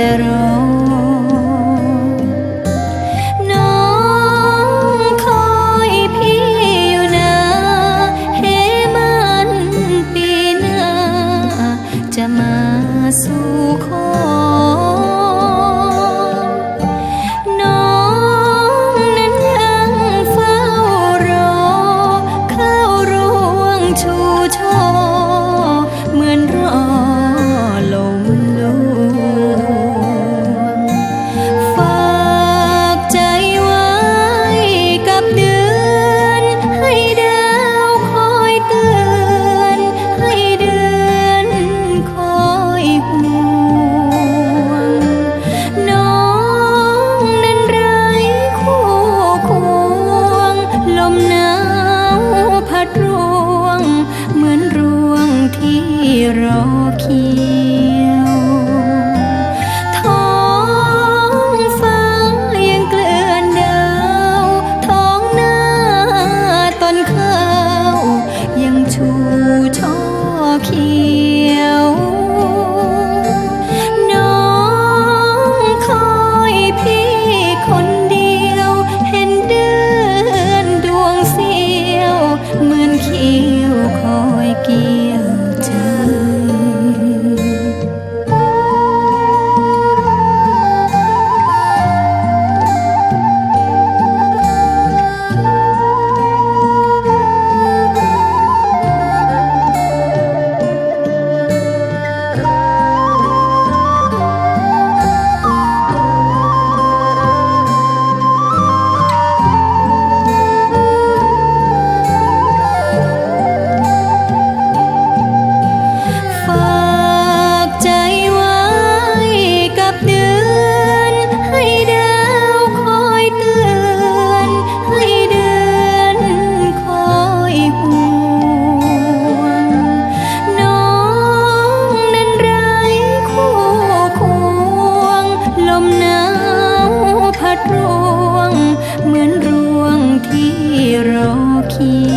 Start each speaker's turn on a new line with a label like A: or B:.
A: แต่รอน้องคอยพี่อยู่นะเฮมันปีหน้าจะมาสู่ขอ รอคิด พั